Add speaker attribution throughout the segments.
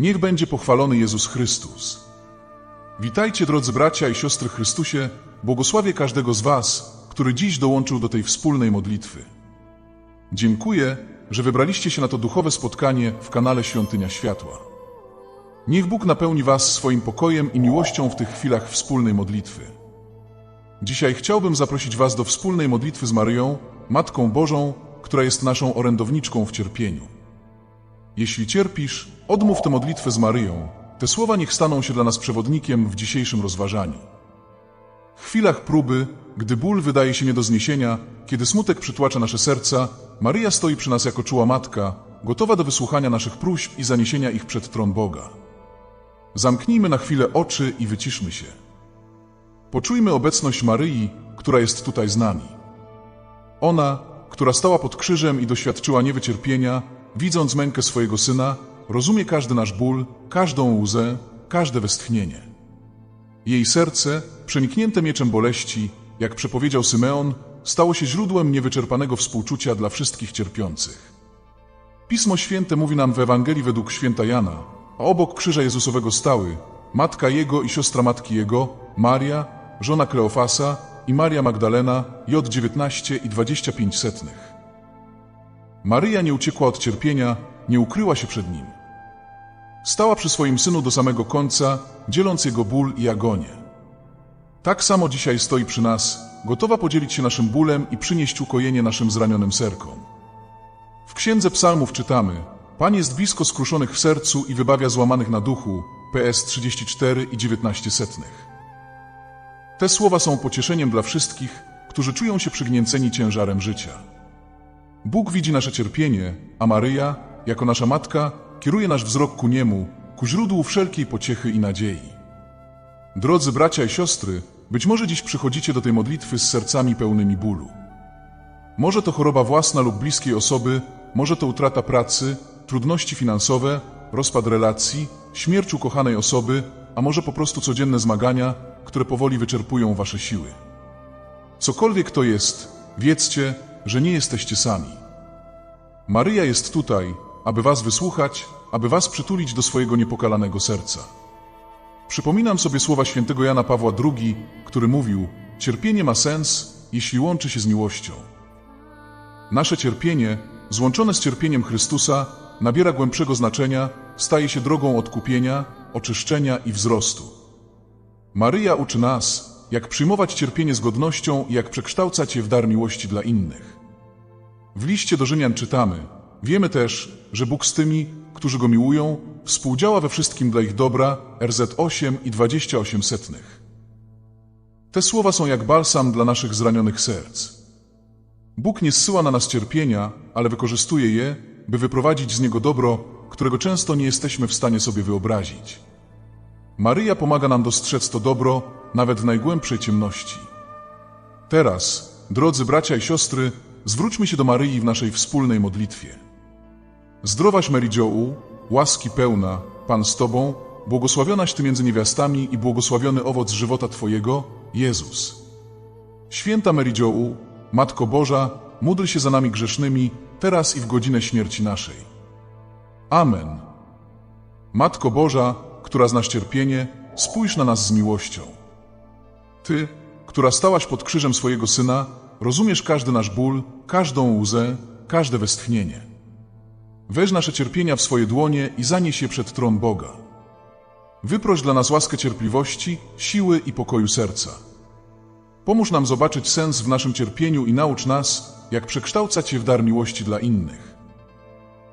Speaker 1: Niech będzie pochwalony Jezus Chrystus. Witajcie drodzy bracia i siostry Chrystusie, błogosławię każdego z Was, który dziś dołączył do tej wspólnej modlitwy. Dziękuję, że wybraliście się na to duchowe spotkanie w kanale Świątynia Światła. Niech Bóg napełni Was swoim pokojem i miłością w tych chwilach wspólnej modlitwy. Dzisiaj chciałbym zaprosić Was do wspólnej modlitwy z Maryją, Matką Bożą, która jest naszą orędowniczką w cierpieniu. Jeśli cierpisz, odmów tę modlitwę z Maryją. Te słowa niech staną się dla nas przewodnikiem w dzisiejszym rozważaniu. W chwilach próby, gdy ból wydaje się nie do zniesienia, kiedy smutek przytłacza nasze serca, Maryja stoi przy nas jako czuła matka, gotowa do wysłuchania naszych próśb i zaniesienia ich przed tron Boga. Zamknijmy na chwilę oczy i wyciszmy się. Poczujmy obecność Maryi, która jest tutaj z nami. Ona, która stała pod krzyżem i doświadczyła niewycierpienia, widząc mękę swojego syna, rozumie każdy nasz ból, każdą łzę, każde westchnienie. Jej serce, przeniknięte mieczem boleści, jak przepowiedział Symeon, stało się źródłem niewyczerpanego współczucia dla wszystkich cierpiących. Pismo Święte mówi nam w Ewangelii według święta Jana, a obok krzyża Jezusowego stały matka Jego i siostra matki Jego, Maria, żona Kleofasa i Maria Magdalena, J19 i 25 setnych. Maryja nie uciekła od cierpienia, nie ukryła się przed nim. Stała przy swoim synu do samego końca, dzieląc jego ból i agonię. Tak samo dzisiaj stoi przy nas, gotowa podzielić się naszym bólem i przynieść ukojenie naszym zranionym serkom. W Księdze Psalmów czytamy: Pan jest blisko skruszonych w sercu i wybawia złamanych na duchu. PS 34 i 19 setnych. Te słowa są pocieszeniem dla wszystkich, którzy czują się przygnięceni ciężarem życia. Bóg widzi nasze cierpienie, a Maryja, jako nasza matka, kieruje nasz wzrok ku Niemu, ku źródłu wszelkiej pociechy i nadziei. Drodzy bracia i siostry, być może dziś przychodzicie do tej modlitwy z sercami pełnymi bólu. Może to choroba własna lub bliskiej osoby, może to utrata pracy, trudności finansowe, rozpad relacji, śmierć ukochanej osoby, a może po prostu codzienne zmagania, które powoli wyczerpują wasze siły. Cokolwiek to jest, wiedzcie, że nie jesteście sami. Maryja jest tutaj, aby was wysłuchać, aby was przytulić do swojego niepokalanego serca. Przypominam sobie słowa świętego Jana Pawła II, który mówił: Cierpienie ma sens, jeśli łączy się z miłością. Nasze cierpienie, złączone z cierpieniem Chrystusa, nabiera głębszego znaczenia, staje się drogą odkupienia, oczyszczenia i wzrostu. Maryja uczy nas, jak przyjmować cierpienie z godnością jak przekształcać je w dar miłości dla innych. W liście do Rzymian czytamy: Wiemy też, że Bóg z tymi, którzy go miłują, współdziała we wszystkim dla ich dobra. RZ8 i 28 setnych. Te słowa są jak balsam dla naszych zranionych serc. Bóg nie zsyła na nas cierpienia, ale wykorzystuje je, by wyprowadzić z niego dobro, którego często nie jesteśmy w stanie sobie wyobrazić. Maryja pomaga nam dostrzec to dobro, nawet w najgłębszej ciemności. Teraz, drodzy bracia i siostry, zwróćmy się do Maryi w naszej wspólnej modlitwie. Zdrowaś Mary łaski pełna, Pan z Tobą, błogosławionaś Ty między niewiastami i błogosławiony owoc żywota Twojego, Jezus. Święta Mary Matko Boża, módl się za nami grzesznymi, teraz i w godzinę śmierci naszej. Amen. Matko Boża, która znasz cierpienie, spójrz na nas z miłością. Ty, która stałaś pod krzyżem swojego Syna, rozumiesz każdy nasz ból, każdą łzę, każde westchnienie. Weź nasze cierpienia w swoje dłonie i zanieś je przed tron Boga. Wyproś dla nas łaskę cierpliwości, siły i pokoju serca. Pomóż nam zobaczyć sens w naszym cierpieniu i naucz nas, jak przekształcać je w dar miłości dla innych.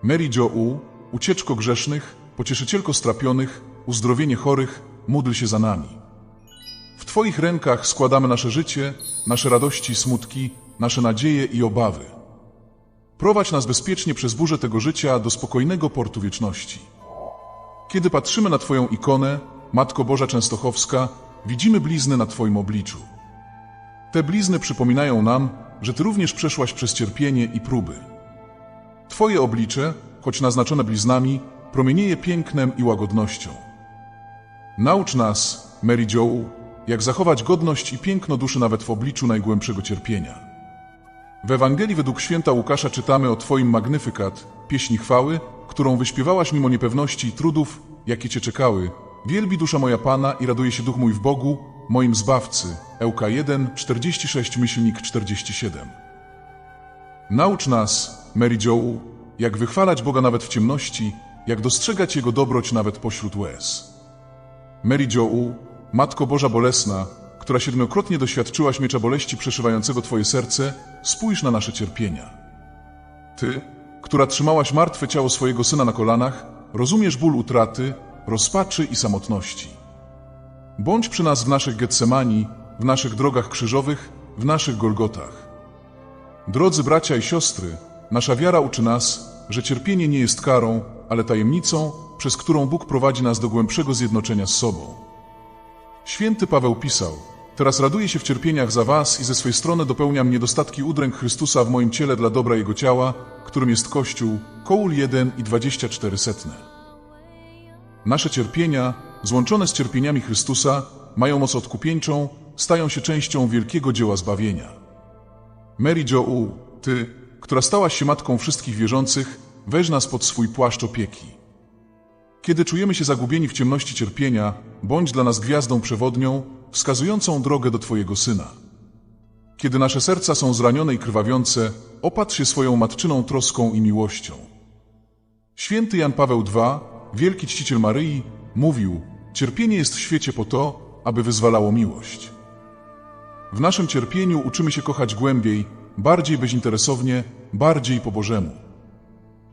Speaker 1: Mary Jo U, ucieczko grzesznych, pocieszycielko strapionych, uzdrowienie chorych, módl się za nami. W Twoich rękach składamy nasze życie, nasze radości smutki, nasze nadzieje i obawy. Prowadź nas bezpiecznie przez burzę tego życia do spokojnego portu wieczności. Kiedy patrzymy na Twoją ikonę, Matko Boża Częstochowska, widzimy blizny na Twoim obliczu. Te blizny przypominają nam, że Ty również przeszłaś przez cierpienie i próby. Twoje oblicze, choć naznaczone bliznami, promienieje pięknem i łagodnością. Naucz nas, Mary Jo, jak zachować godność i piękno duszy nawet w obliczu najgłębszego cierpienia. W Ewangelii według święta Łukasza czytamy o Twoim magnyfikat, pieśni chwały, którą wyśpiewałaś mimo niepewności i trudów, jakie Cię czekały. Wielbi dusza moja Pana i raduje się duch mój w Bogu, moim Zbawcy. Ełka 1, 46, myślnik 47. Naucz nas, Mary jak wychwalać Boga nawet w ciemności, jak dostrzegać Jego dobroć nawet pośród łez. Mary Matko Boża Bolesna, która siedmiokrotnie doświadczyłaś miecza boleści przeszywającego Twoje serce, spójrz na nasze cierpienia. Ty, która trzymałaś martwe ciało swojego syna na kolanach, rozumiesz ból utraty, rozpaczy i samotności. Bądź przy nas w naszych Getsemani, w naszych drogach krzyżowych, w naszych Golgotach. Drodzy bracia i siostry, nasza wiara uczy nas, że cierpienie nie jest karą, ale tajemnicą, przez którą Bóg prowadzi nas do głębszego zjednoczenia z sobą. Święty Paweł pisał: Teraz raduję się w cierpieniach za was i ze swej strony dopełniam niedostatki udręk Chrystusa w moim ciele dla dobra Jego ciała, którym jest Kościół, Kołul 1 i 24 setne. Nasze cierpienia, złączone z cierpieniami Chrystusa, mają moc odkupieńczą, stają się częścią wielkiego dzieła zbawienia. Mary Jo U, Ty, która stałaś się matką wszystkich wierzących, weź nas pod swój płaszcz opieki. Kiedy czujemy się zagubieni w ciemności cierpienia, bądź dla nas gwiazdą przewodnią, wskazującą drogę do Twojego Syna. Kiedy nasze serca są zranione i krwawiące, opatrz się swoją matczyną troską i miłością. Święty Jan Paweł II, wielki czciciel Maryi, mówił: Cierpienie jest w świecie po to, aby wyzwalało miłość. W naszym cierpieniu uczymy się kochać głębiej, bardziej bezinteresownie, bardziej po Bożemu.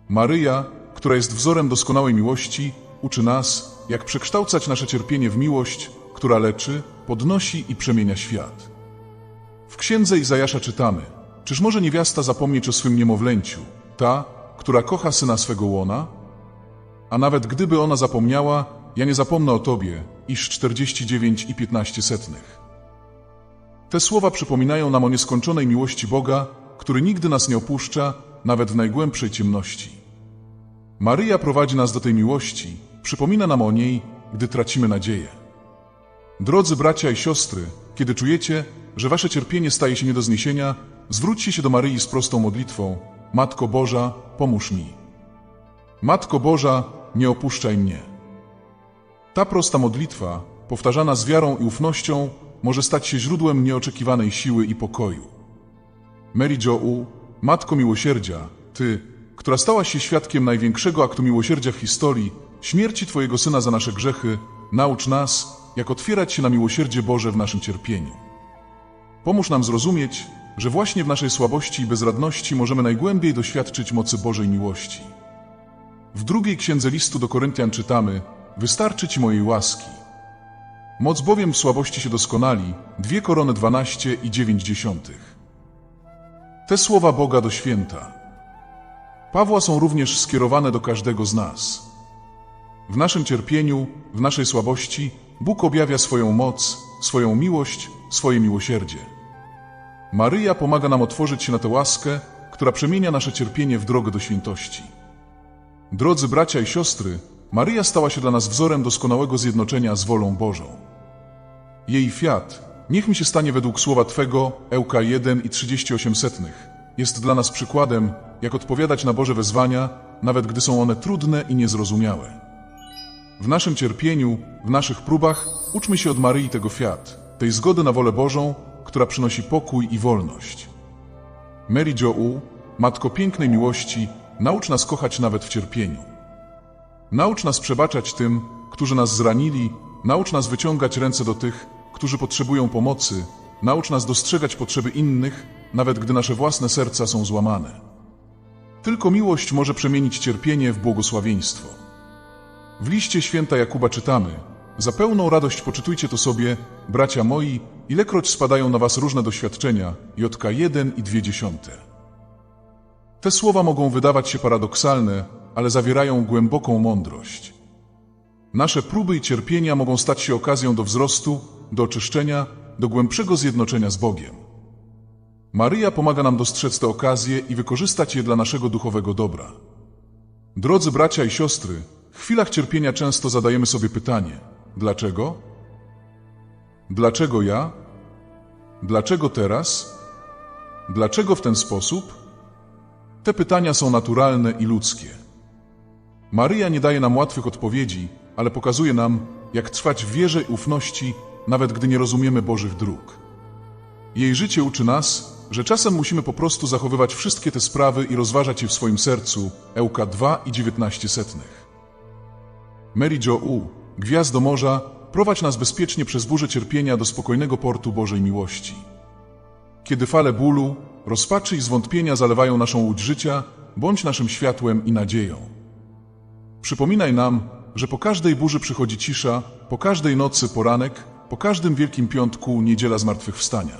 Speaker 1: Maryja, która jest wzorem doskonałej miłości, uczy nas, jak przekształcać nasze cierpienie w miłość, która leczy, podnosi i przemienia świat. W księdze Izajasza czytamy: Czyż może niewiasta zapomnieć o swym niemowlęciu, ta, która kocha syna swego łona? A nawet gdyby ona zapomniała, ja nie zapomnę o tobie, iż 49 i 15 setnych. Te słowa przypominają nam o nieskończonej miłości Boga, który nigdy nas nie opuszcza, nawet w najgłębszej ciemności. Maryja prowadzi nas do tej miłości, przypomina nam o niej, gdy tracimy nadzieję. Drodzy bracia i siostry, kiedy czujecie, że wasze cierpienie staje się nie do zniesienia, zwróćcie się do Maryi z prostą modlitwą: Matko Boża, pomóż mi. Matko Boża, nie opuszczaj mnie. Ta prosta modlitwa, powtarzana z wiarą i ufnością, może stać się źródłem nieoczekiwanej siły i pokoju. Mary Jo U, Matko Miłosierdzia, Ty, która stałaś się świadkiem największego aktu miłosierdzia w historii, śmierci Twojego Syna za nasze grzechy, naucz nas, jak otwierać się na miłosierdzie Boże w naszym cierpieniu. Pomóż nam zrozumieć, że właśnie w naszej słabości i bezradności możemy najgłębiej doświadczyć mocy Bożej miłości. W drugiej księdze listu do Koryntian czytamy: Wystarczy ci mojej łaski. Moc bowiem w słabości się doskonali, dwie korony dwanaście i dziewięć dziesiątych. Te słowa Boga do święta. Pawła są również skierowane do każdego z nas. W naszym cierpieniu, w naszej słabości, Bóg objawia swoją moc, swoją miłość, swoje miłosierdzie. Maryja pomaga nam otworzyć się na tę łaskę, która przemienia nasze cierpienie w drogę do świętości. Drodzy bracia i siostry, Maryja stała się dla nas wzorem doskonałego zjednoczenia z wolą Bożą. Jej fiat, niech mi się stanie według słowa Twego, Ełka 1 i 38 setnych, jest dla nas przykładem, jak odpowiadać na Boże wezwania, nawet gdy są one trudne i niezrozumiałe. W naszym cierpieniu, w naszych próbach, uczmy się od Maryi tego fiat, tej zgody na wolę Bożą, która przynosi pokój i wolność. Mary Jo U, Matko pięknej miłości, naucz nas kochać nawet w cierpieniu. Naucz nas przebaczać tym, którzy nas zranili, naucz nas wyciągać ręce do tych, którzy potrzebują pomocy, naucz nas dostrzegać potrzeby innych, nawet gdy nasze własne serca są złamane. Tylko miłość może przemienić cierpienie w błogosławieństwo. W liście święta Jakuba czytamy: Za pełną radość poczytujcie to sobie, bracia moi, ilekroć spadają na was różne doświadczenia. Jotka 1 i 2 dziesiąte. Te słowa mogą wydawać się paradoksalne, ale zawierają głęboką mądrość. Nasze próby i cierpienia mogą stać się okazją do wzrostu, do oczyszczenia, do głębszego zjednoczenia z Bogiem. Maryja pomaga nam dostrzec te okazje i wykorzystać je dla naszego duchowego dobra. Drodzy bracia i siostry, w chwilach cierpienia często zadajemy sobie pytanie: dlaczego? Dlaczego ja? Dlaczego teraz? Dlaczego w ten sposób? Te pytania są naturalne i ludzkie. Maryja nie daje nam łatwych odpowiedzi, ale pokazuje nam, jak trwać w wierze i ufności, nawet gdy nie rozumiemy Bożych dróg. Jej życie uczy nas, że czasem musimy po prostu zachowywać wszystkie te sprawy i rozważać je w swoim sercu. Euka 2 i 19 setnych. Mary Jo U, Gwiazdo Morza, prowadź nas bezpiecznie przez burzę cierpienia do spokojnego portu Bożej miłości. Kiedy fale bólu, rozpaczy i zwątpienia zalewają naszą łódź życia, bądź naszym światłem i nadzieją. Przypominaj nam, że po każdej burzy przychodzi cisza, po każdej nocy poranek, po każdym Wielkim Piątku niedziela zmartwychwstania.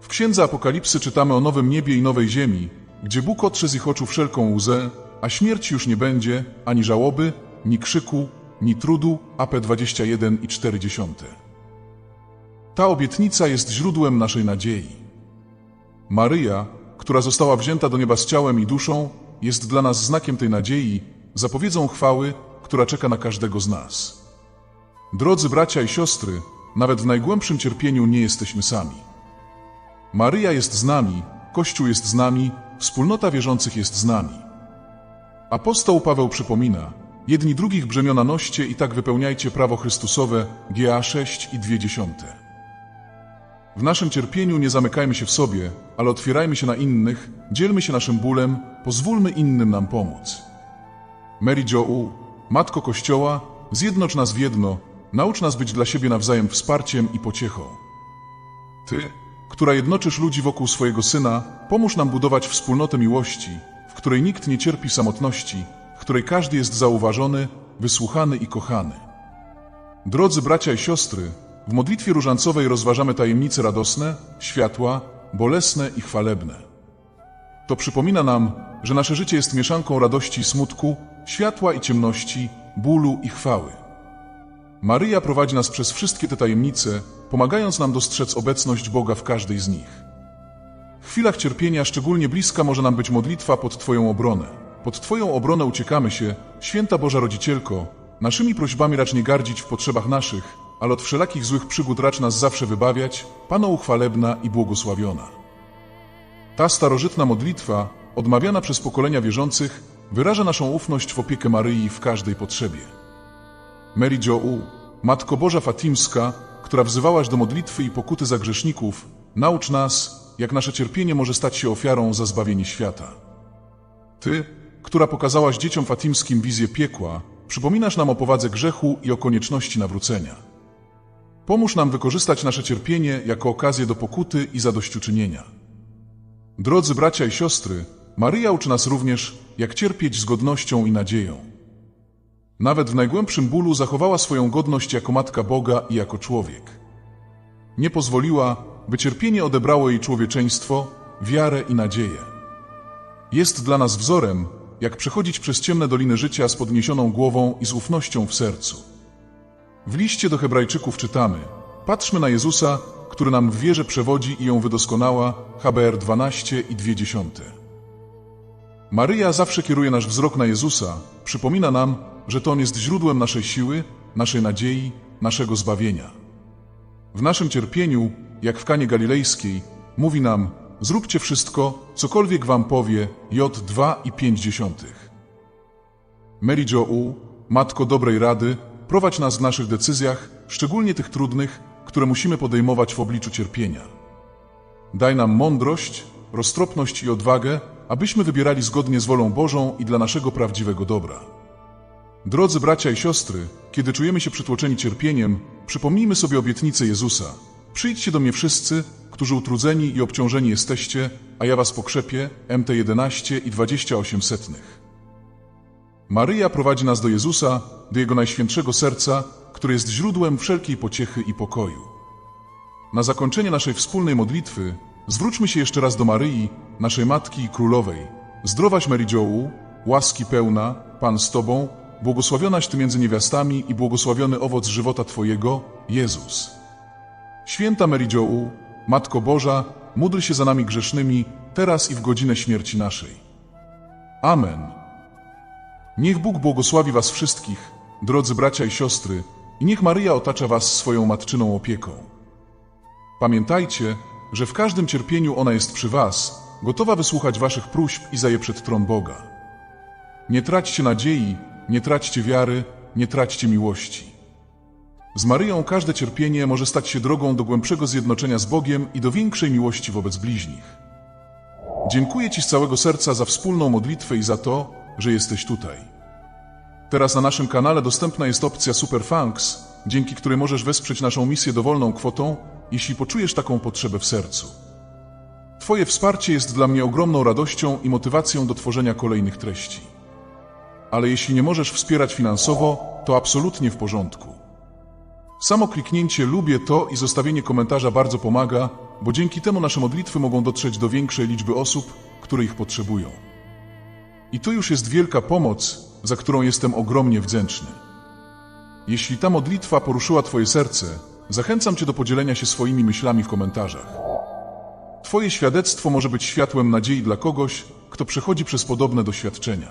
Speaker 1: W Księdze Apokalipsy czytamy o nowym niebie i nowej ziemi, gdzie Bóg otrze z ich oczu wszelką łzę, a śmierci już nie będzie, ani żałoby, ni krzyku, ni trudu, AP 21 i 40. Ta obietnica jest źródłem naszej nadziei. Maryja, która została wzięta do nieba z ciałem i duszą, jest dla nas znakiem tej nadziei, zapowiedzą chwały, która czeka na każdego z nas. Drodzy bracia i siostry, nawet w najgłębszym cierpieniu nie jesteśmy sami. Maryja jest z nami, Kościół jest z nami, wspólnota wierzących jest z nami. Apostoł Paweł przypomina, jedni drugich brzemiona noście i tak wypełniajcie prawo Chrystusowe, GA 6 i 2 dziesiąte. W naszym cierpieniu nie zamykajmy się w sobie, ale otwierajmy się na innych, dzielmy się naszym bólem, pozwólmy innym nam pomóc. Mary Jo U, Matko Kościoła, zjednocz nas w jedno, naucz nas być dla siebie nawzajem wsparciem i pociechą. Ty, która jednoczysz ludzi wokół swojego Syna, pomóż nam budować wspólnotę miłości, w której nikt nie cierpi samotności, której każdy jest zauważony, wysłuchany i kochany. Drodzy bracia i siostry, w modlitwie różańcowej rozważamy tajemnice radosne, światła, bolesne i chwalebne. To przypomina nam, że nasze życie jest mieszanką radości i smutku, światła i ciemności, bólu i chwały. Maryja prowadzi nas przez wszystkie te tajemnice, pomagając nam dostrzec obecność Boga w każdej z nich. W chwilach cierpienia szczególnie bliska może nam być modlitwa pod Twoją obronę. Pod Twoją obronę uciekamy się, święta Boża Rodzicielko, naszymi prośbami racz nie gardzić w potrzebach naszych, ale od wszelakich złych przygód racz nas zawsze wybawiać, Pano uchwalebna i błogosławiona. Ta starożytna modlitwa, odmawiana przez pokolenia wierzących, wyraża naszą ufność w opiekę Maryi w każdej potrzebie. Mary Jo U, Matko Boża Fatimska, która wzywałaś do modlitwy i pokuty za grzeszników, naucz nas, jak nasze cierpienie może stać się ofiarą za zbawienie świata. Ty, która pokazałaś dzieciom fatimskim wizję piekła, przypominasz nam o powadze grzechu i o konieczności nawrócenia. Pomóż nam wykorzystać nasze cierpienie jako okazję do pokuty i zadośćuczynienia. Drodzy bracia i siostry, Maryja uczy nas również, jak cierpieć z godnością i nadzieją. Nawet w najgłębszym bólu zachowała swoją godność jako Matka Boga i jako człowiek. Nie pozwoliła, by cierpienie odebrało jej człowieczeństwo, wiarę i nadzieję. Jest dla nas wzorem, jak przechodzić przez ciemne doliny życia z podniesioną głową i z ufnością w sercu. W liście do Hebrajczyków czytamy: Patrzmy na Jezusa, który nam w wierze przewodzi i ją wydoskonała. HBR 12 i 2 dziesiąte. Maryja zawsze kieruje nasz wzrok na Jezusa, przypomina nam, że to On jest źródłem naszej siły, naszej nadziei, naszego zbawienia. W naszym cierpieniu, jak w Kanie Galilejskiej, mówi nam: Zróbcie wszystko, cokolwiek wam powie. J 2 i 5 dziesiątych. Mary Jo U, Matko dobrej rady, prowadź nas w naszych decyzjach, szczególnie tych trudnych, które musimy podejmować w obliczu cierpienia. Daj nam mądrość, roztropność i odwagę, abyśmy wybierali zgodnie z wolą Bożą i dla naszego prawdziwego dobra. Drodzy bracia i siostry, kiedy czujemy się przytłoczeni cierpieniem, przypomnijmy sobie obietnicę Jezusa. Przyjdźcie do mnie wszyscy, którzy utrudzeni i obciążeni jesteście, a ja was pokrzepię. MT 11 i 28 setnych. Maryja prowadzi nas do Jezusa, do Jego Najświętszego Serca, które jest źródłem wszelkiej pociechy i pokoju. Na zakończenie naszej wspólnej modlitwy zwróćmy się jeszcze raz do Maryi, naszej Matki i Królowej. Zdrowaś Mary łaski pełna, Pan z Tobą, błogosławionaś Ty między niewiastami i błogosławiony owoc żywota Twojego, Jezus. Święta Mary Matko Boża, módl się za nami grzesznymi, teraz i w godzinę śmierci naszej. Amen. Niech Bóg błogosławi Was wszystkich, drodzy bracia i siostry, i niech Maryja otacza Was swoją matczyną opieką. Pamiętajcie, że w każdym cierpieniu ona jest przy Was, gotowa wysłuchać Waszych próśb i zaje przed tron Boga. Nie traćcie nadziei, nie traćcie wiary, nie traćcie miłości. Z Maryją każde cierpienie może stać się drogą do głębszego zjednoczenia z Bogiem i do większej miłości wobec bliźnich. Dziękuję Ci z całego serca za wspólną modlitwę i za to, że jesteś tutaj. Teraz na naszym kanale dostępna jest opcja Super dzięki której możesz wesprzeć naszą misję dowolną kwotą, jeśli poczujesz taką potrzebę w sercu. Twoje wsparcie jest dla mnie ogromną radością i motywacją do tworzenia kolejnych treści. Ale jeśli nie możesz wspierać finansowo, to absolutnie w porządku. Samo kliknięcie lubię to i zostawienie komentarza bardzo pomaga, bo dzięki temu nasze modlitwy mogą dotrzeć do większej liczby osób, które ich potrzebują. I to już jest wielka pomoc, za którą jestem ogromnie wdzięczny. Jeśli ta modlitwa poruszyła Twoje serce, zachęcam Cię do podzielenia się swoimi myślami w komentarzach. Twoje świadectwo może być światłem nadziei dla kogoś, kto przechodzi przez podobne doświadczenia.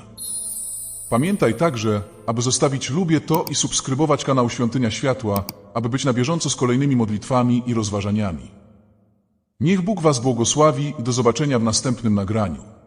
Speaker 1: Pamiętaj także, aby zostawić lubię to i subskrybować kanał Świątynia Światła, aby być na bieżąco z kolejnymi modlitwami i rozważaniami. Niech Bóg Was błogosławi i do zobaczenia w następnym nagraniu.